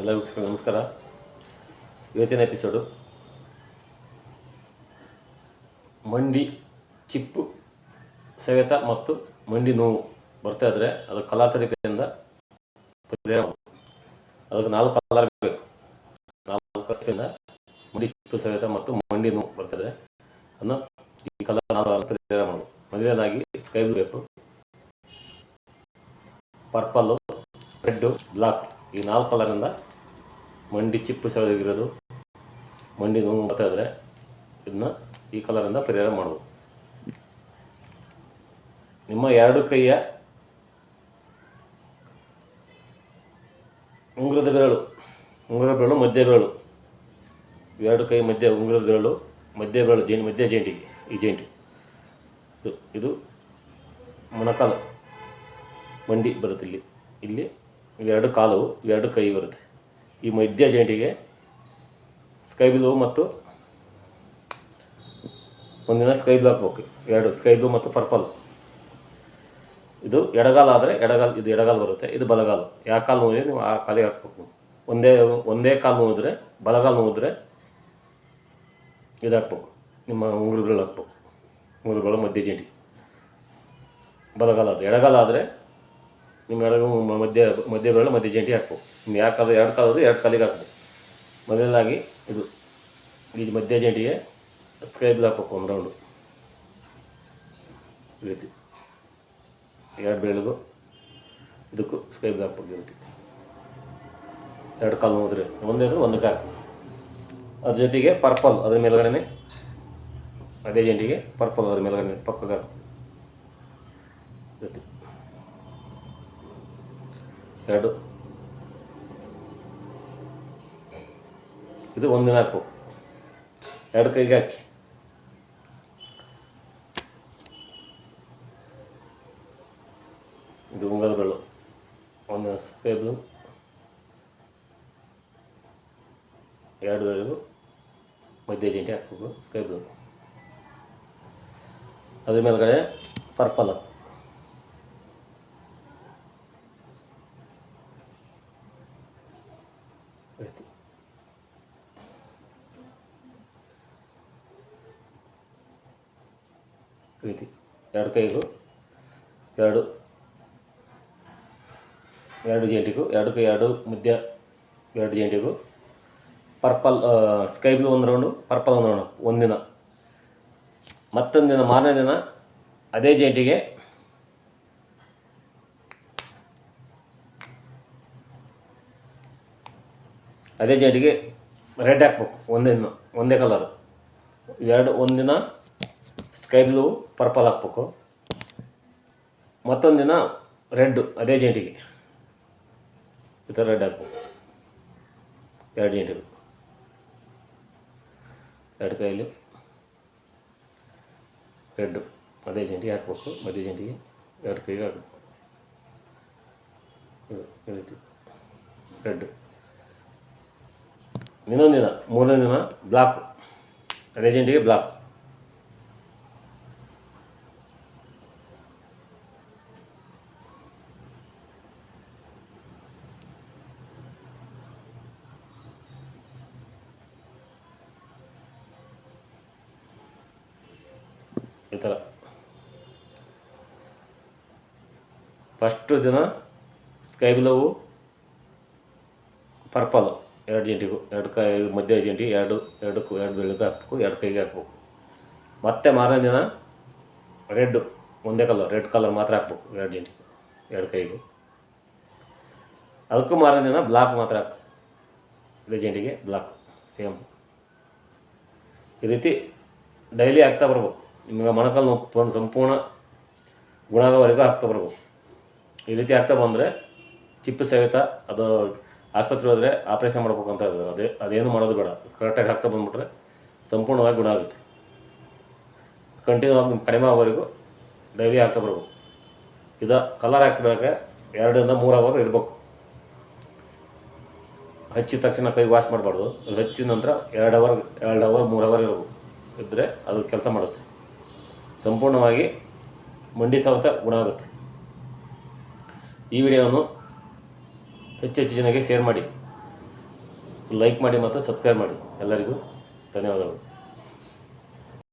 ಎಲ್ಲ ವೀಕ್ಷಕರಿಗೆ ನಮಸ್ಕಾರ. ಇವತ್ತಿನ ಎಪಿಸೋಡು. ಮಂಡಿ ಚಿಪ್ಪು ಸವೆತ ಮತ್ತು ಮಂಡಿ ನೋವು ಬರ್ತಾ ಇದ್ದರೆ ಅದು ಕಲಾ ಥೆರಪಿಯಿಂದ. ಅದಕ್ಕೆ ನಾಲ್ಕು ಕಲರ್ ಬೇಕು. ನಾಲ್ಕು ಮಂಡಿ ಚಿಪ್ಪು ಸವೆತ ಮತ್ತು ಮಂಡಿ ನೋವು ಬರ್ತಾ ಇದ್ರೆ ಅದನ್ನು ಈ ಕಲರ್ ಪರಿಹಾರ ಮಾಡ್ಬೋದು ಮೊದಲನೇದಾಗಿ ಸ್ಕೈ ಬೇಕು ಪರ್ಪಲ್ಲು, ರೆಡ್ಡು, ಬ್ಲಾಕ್. ಈ ನಾಲ್ಕು ಕಲರಿಂದ ಮಂಡಿ ಚಿಪ್ಪು ಸೆಳೆದಿರೋದು. ಮಂಡಿ ನೋವು ಬರ್ತಾ ಇದನ್ನ ಈ ಕಲರಿಂದ ಪರಿಹಾರ ಮಾಡ್ಬೋದು. ನಿಮ್ಮ ಎರಡು ಕೈಯ ಉಂಗುರದ ಬೆರಳು ಉಂಗುರದ ಬೆರಳು ಮಧ್ಯ ಬೆರಳು. ಎರಡು ಕೈ ಮಧ್ಯ ಉಂಗುರದ ಬೆರಳು, ಮಧ್ಯ ಬೆರಳು ಜೇಂಟಿ, ಮಧ್ಯ ಜೇಂಟಿಗೆ, ಈ ಜೇಂಟಿ. ಇದು ಇದು ಮೊಣಕಾಲು. ಮಂಡಿ ಬರುತ್ತೆ ಇಲ್ಲಿ. ಇಲ್ಲಿ ಇವೆರಡು ಕಾಲು, ಇವೆರಡು ಕೈ ಬರುತ್ತೆ. ಈ ಮಧ್ಯ ಜಂಟಿಗೆ ಸ್ಕೈ ಬ್ಲೂ ಮತ್ತು ಒಂದಿನ ಸ್ಕೈ ಬ್ಲೂ ಹಾಕ್ಬೇಕು ಎರಡು ಸ್ಕೈ ಬ್ಲೂ ಮತ್ತು ಪರ್ಪಲ್ ಇದು ಎಡಗಾಲ ಆದರೆ ಎಡಗಾಲ, ಇದು ಎಡಗಾಲ ಬರುತ್ತೆ, ಇದು ಬಲಗಾಲು. ಯಾವ ಕಾಲು ನೋವಿದ್ರೆ ನೀವು ಆ ಕಾಲಿಗೆ ಹಾಕ್ಬೇಕು ಒಂದೇ ಒಂದೇ ಕಾಲು ನೋವಿದ್ರೆ ಬಲಗಾಲು ನೋವಿದ್ರೆ ಇದು ಹಾಕ್ಬೇಕು. ನಿಮ್ಮ ಉಂಗುರುಗಳು ಹಾಕ್ಬೇಕು. ಉಂಗುರುಗಳು ಮಧ್ಯ ಜಂಟಿ ಬಲಗಾಲ ಆದರೆ, ಎಡಗಾಲ ಆದರೆ ನಿಮ್ಮ ಎರಡು ಮಧ್ಯ ಮಧ್ಯ ಬೆರಳು ಮಧ್ಯ ಜಂಟಿ ಹಾಕ್ಬೇಕು. ನಿಮ್ಮ ಯಾವ ಕಾಲು ಎರಡು ಕಾಲದು ಎರಡು ಕಾಲಿಗೆ ಹಾಕ್ಬೇಕು. ಮೊದಲನೇದಾಗಿ ಇದು, ಈ ಮಧ್ಯ ಜಂಟಿಗೆ ಸ್ಕೈ ಬ್ಲೂ ಹಾಕ್ಬೇಕು ಒಂದು ರೌಂಡು ಈ ರೀತಿ. ಎರಡು ಬೆರಳಿಗೂ ಇದಕ್ಕೂ ಸ್ಕೈ ಬ್ಲೂ ಹಾಕ್ಬೇಕು ಈ ರೀತಿ. ಎರಡು ಕಾಲು ಹೋದ್ರೆ ಒಂದೇ ಅಂದ್ರೆ ಒಂದು ಕಾಲು. ಅದ್ರ ಜೊತೆಗೆ ಪರ್ಪಲ್ ಅದ್ರ ಮೇಲ್ಗಡೆನೆ ಅದೇ ಜಂಟಿಗೆ ಪರ್ಪಲ್ ಅದ್ರ ಮೇಲ್ಗಡೆ ಹಾಕು ಜೊತೆ ಎರಡು. ಇದು ಒಂದಿನ ಹಾಕು ಎರಡು ಕೈಗೆ ಹಾಕಿ. ಇದು ಉಂಗಲ್ಗಳು ಒಂದು ಸುಕ್ಕದು ಎರಡು ಮಧ್ಯ ಜಂಟಿ ಹಾಕ್ಬೇಕು. ಸ್ಕೈ ಬ್ಲೂ ಅದ್ರ ಮೇಲ್ಗಡೆ ಪರ್ಪಲ್ ಹಾಕ್ಬೇಕು ರೀತಿ ರೀತಿ ಎರಡು ಕೈಗೂ ಎರಡು ಎರಡು ಜೇಂಟಿಗೂ, ಎರಡು ಕೈ, ಎರಡು ಮಧ್ಯ, ಎರಡು ಜೇಂಟಿಗೂ. ಪರ್ಪಲ್ ಸ್ಕೈ ಬ್ಲೂ ಒಂದು ರೌಂಡು, ಪರ್ಪಲ್ ಒಂದು ರೌಂಡು, ಒಂದಿನ. ಮತ್ತೊಂದು ದಿನ, ಮಾರನೇ ದಿನ ಅದೇ ಜೇಂಟಿಗೆ ಅದೇ ಜೇಂಟಿಗೆ ರೆಡ್ ಹಾಕ್ಬೇಕು, ಒಂದೇ ಒಂದೇ ಕಲರು. ಎರಡು, ಒಂದಿನ ಸ್ಕೈ ಬ್ಲೂ ಪರ್ಪಲ್ ಹಾಕ್ಬೇಕು ಮತ್ತೊಂದು ದಿನ ರೆಡ್ಡು ಅದೇ ಜೇಂಟಿಗೆ ಈ ಥರ ರೆಡ್ ಹಾಕ್ಬೇಕು ಎರಡು ಜೇಂಟಿಗೆ ಎರಡು ಕೈಯಲ್ಲಿ ರೆಡ್ಡು ಅದೇ ಜೇಂಟಿಗೆ ಹಾಕ್ಬೇಕು ಮಧ್ಯ ಜೇಂಟಿಗೆ ಎರಡು ಕೈಗೆ ಹಾಕ್ಬೇಕು ಇದು ಈ ರೀತಿ ರೆಡ್ಡು ಇನ್ನೊಂದು ದಿನ ಮೂರನೇ ದಿನ ಬ್ಲಾಕ್ ರೇಜೆಂಟಿಗೆ ಬ್ಲಾಕ್ ಥರ ಫಸ್ಟು ದಿನ ಸ್ಕೈ ಬ್ಲೂ ಪರ್ಪಲ್ ಎರಡು ಜಂಟಿಗೂ, ಎರಡು ಕೈ, ಮಧ್ಯ ಜಂಟಿ, ಎರಡು ಎರಡಕ್ಕೂ ಎರಡು ಬೆಳಗ್ಗೆ ಹಾಕ್ಬೇಕು, ಎರಡು ಕೈಗೆ ಹಾಕ್ಬೇಕು. ಮತ್ತೆ ಮಾರನೇ ದಿನ ರೆಡ್ಡು ಒಂದೇ ಕಲರ್ ರೆಡ್ ಕಲರ್ ಮಾತ್ರ ಹಾಕ್ಬೇಕು, ಎರಡು ಜಂಟಿ, ಎರಡು ಕೈಗೆ. ಅದಕ್ಕೂ ಮಾರನೇ ದಿನ ಬ್ಲಾಕ್ ಮಾತ್ರ ಹಾಕ್ಬೇಕು. ಜಂಟಿಗೆ ಬ್ಲಾಕ್ ಸೇಮ್ ಈ ರೀತಿ ಡೈಲಿ ಹಾಕ್ತಾ ಬರ್ಬೇಕು. ನಿಮಗೆ ಮೊಣಕಾಲು ನೋವು ಸಂಪೂರ್ಣ ಗುಣ ಆಗೋವರೆಗೂ ಬರ್ಬೋದು ಈ ರೀತಿ ಆಗ್ತಾ ಬಂದರೆ ಚಿಪ್ಪು ಸಹಿತ ಅದು ಆಸ್ಪತ್ರೆ ಹೋದರೆ ಆಪ್ರೇಷನ್ ಮಾಡ್ಬೇಕು ಅಂತ ಇದ್ದಾರೆ. ಅದೇ, ಅದೇನು ಮಾಡೋದು ಬೇಡ. ಕರೆಕ್ಟಾಗಿ ಹಾಕ್ತಾ ಬಂದುಬಿಟ್ರೆ ಸಂಪೂರ್ಣವಾಗಿ ಗುಣ ಆಗುತ್ತೆ. ಕಂಟಿನ್ಯೂ ಆಗಿ ಕಡಿಮೆ ಆಗೋವರೆಗೂ ಡೈಲಿ ಹಾಕ್ತಾ ಬರ್ಬೇಕು. ಇದು ಕಲರ್ ಹಾಕ್ತಿರುವಾಗ ಎರಡರಿಂದ ಮೂರು ಅವರ್ ಇರಬೇಕು. ಹಚ್ಚಿದ ತಕ್ಷಣ ಕೈ ವಾಶ್ ಮಾಡಬಾರ್ದು. ಅದು ಹಚ್ಚಿದ ನಂತರ ಎರಡು ಅವರ್ ಎರಡು ಅವರ್, ಮೂರು ಅವರ್ ಇರಬೇಕು. ಇದ್ದರೆ ಅದು ಕೆಲಸ ಮಾಡುತ್ತೆ. ಸಂಪೂರ್ಣವಾಗಿ ಮಂಡಿ ಸವೆತ ಗುಣ ಆಗುತ್ತೆ ಈ ವಿಡಿಯೋವನ್ನು ಹೆಚ್ಚು ಹೆಚ್ಚು ಜನಕ್ಕೆ ಶೇರ್ ಮಾಡಿ. ಲೈಕ್ ಮಾಡಿ ಮತ್ತು ಸಬ್ಸ್ಕ್ರೈಬ್ ಮಾಡಿ. ಎಲ್ಲರಿಗೂ ಧನ್ಯವಾದಗಳು.